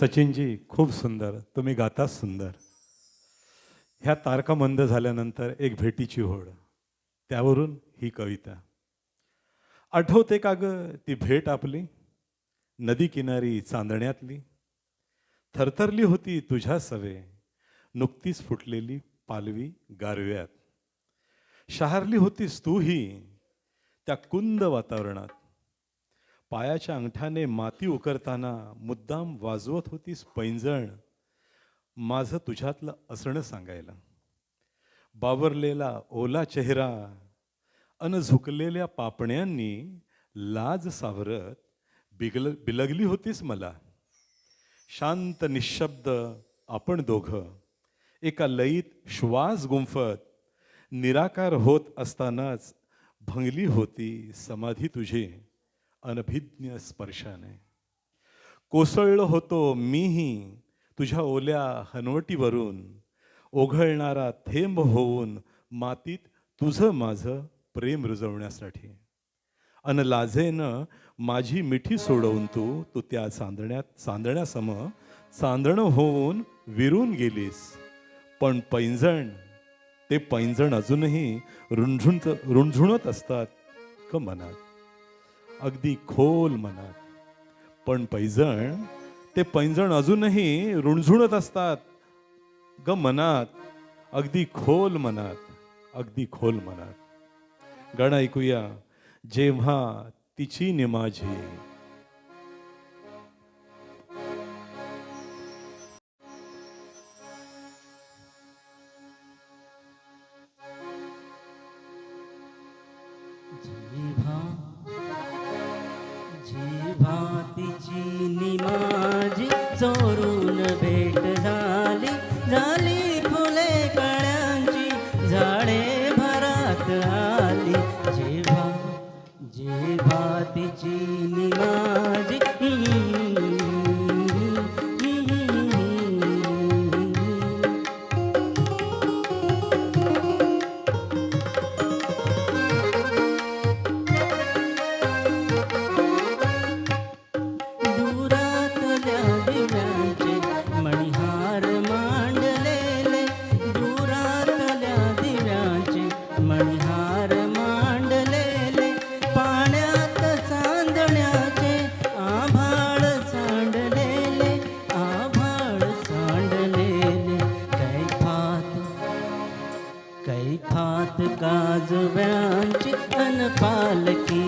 सचिनजी खूप सुंदर. तुम्ही गाता सुंदर. ह्या तारका मंद झाल्यानंतर एक भेटीची होड. त्यावरून ही कविता. आठवते का ग ती भेट आपली? नदी किनारी चांदण्यातली. थरथरली होती तुझ्या सवे. नुकतीच फुटलेली पालवी गारव्यात. शहारली होतीस तूही त्या कुंद वातावरणात. पायाच्या अंगठ्याने माती उकरताना मुद्दाम वाजवत होतीस पैंजण. माझं तुझ्यातलं असणं सांगायला. बावरलेला ओला चेहरा अन झुकलेल्या पापण्यांनी लाज सावरत बिगल बिलगली होतीस मला. शांत निशब्द आपण दोघं एका लयीत श्वास गुंफत निराकार होत असतानाच भंगली होती समाधी तुझी. अनभिज्ञ स्पर्शाने. कोसळलो होतो मीही तुझ्या ओल्या हनवटीवरून ओघळणारा थेंब होऊन मातीत तुझं माझं प्रेम रुजवण्यासाठी. अन लाजेनं माझी मिठी सोडवून तू तू त्या चांदण्यात चांदण्यासम चांदणं होऊन विरून गेलीस. पण पैंजण ते पैंजण अजूनही रुंझुण रुंझुणत असतात क मनात अगदी खोल मनात. पण पैजण ते पैंजण अजूनही रुणझुणत असतात. ग मनात अगदी खोल मनात अगदी खोल मनात. गाणं ऐकूया. जेव्हा तिची निमाझी जिभा जेव्हा तिची निमाजी कैफात काजव्यांची अन पालकी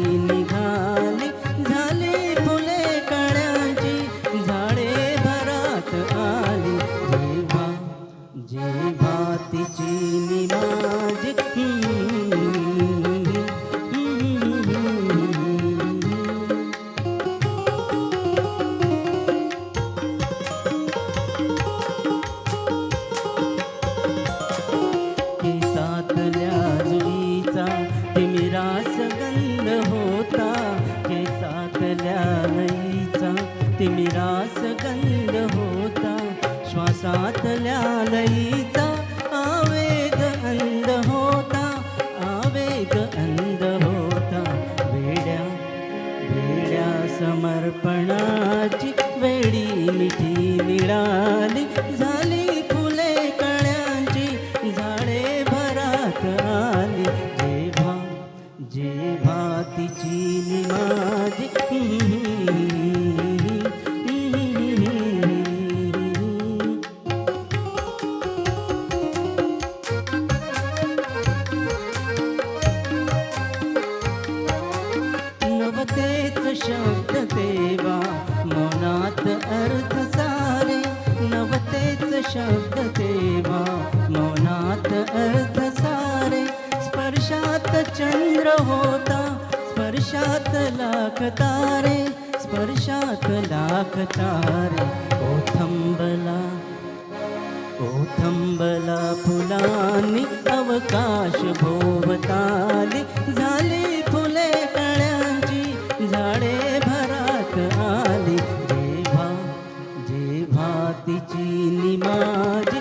मिरास गंध होता. श्वासातल्या लईचा आवेग अंध होता. आवेग अंध लाख तारे स्पर्शात लाख तारे. ओथंबला ओथंबला फुलांनी अवकाश भोवताली. झाली फुले कळ्यांची झाडे भरात आली. जेव्हा जेव्हा तिची निमाजी